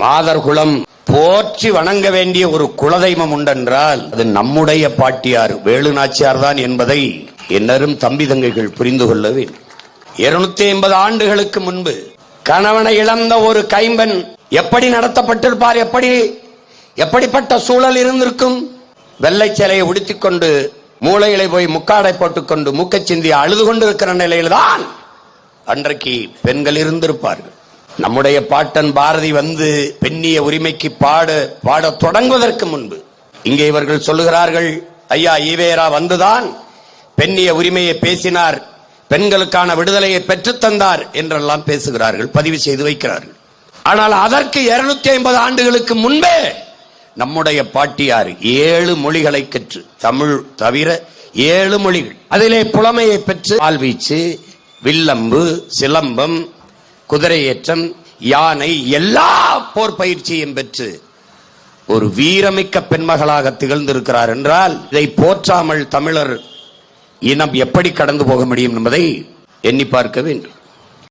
மாதர்குலம் போற்றி வணங்க வேண்டிய ஒரு குலதெய்வம் உண்டென்றால் அது நம்முடைய பாட்டியார் வேலு நாச்சியார் தான் என்பதை என்னரும் தம்பி தங்கைகள் புரிந்து கொள்ள வேண்டும் இருநூத்தி ஐம்பது ஆண்டுகளுக்கு முன்பு கணவனை இழந்த ஒரு கைம்பன் எப்படி நடத்தப்பட்டிருப்பார் எப்படி எப்படிப்பட்ட சூழல் இருந்திருக்கும்? வெள்ளை சிலையை உடுத்திக் கொண்டு மூளைகளை போய் முக்காடை போட்டுக்கொண்டு மூக்கச் சிந்தி அழுது கொண்டிருக்கிற நிலையில்தான் அன்றைக்கு பெண்கள் இருந்திருப்பார்கள். நம்முடைய பாட்டன் பாரதி வந்து பெண்ணிய உரிமைக்கு பாட பாடத் தொடங்குவதற்கு முன்பு. இங்கே இவர்கள் சொல்லுகிறார்கள் ஐயா ஈவேரா வந்துதான் பெண்ணிய உரிமையை பேசினார் பெண்களுக்கான விடுதலையை பெற்றுத் தந்தார் என்றெல்லாம் பேசுகிறார்கள் பதிவு செய்து வைக்கிறார்கள். ஆனால் அதற்கு இருநூத்தி ஐம்பது ஆண்டுகளுக்கு முன்பே நம்முடைய பாட்டியார் ஏழு மொழிகளை கற்று தமிழ் தவிர ஏழு மொழிகள். அதிலே புலமையை பெற்று ஆள்வீச்சு வில்லம்பு சிலம்பம் குதிரையேற்றம் யானை எல்லா போர் பயிற்சியும் பெற்று ஒரு வீரமிக்க பெண்மகளாக திகழ்ந்திருக்கிறார் என்றால் இதை போற்றாமல் தமிழர் இனம் எப்படி கடந்து போக முடியும் என்பதை எண்ணி பார்க்க வேண்டும்.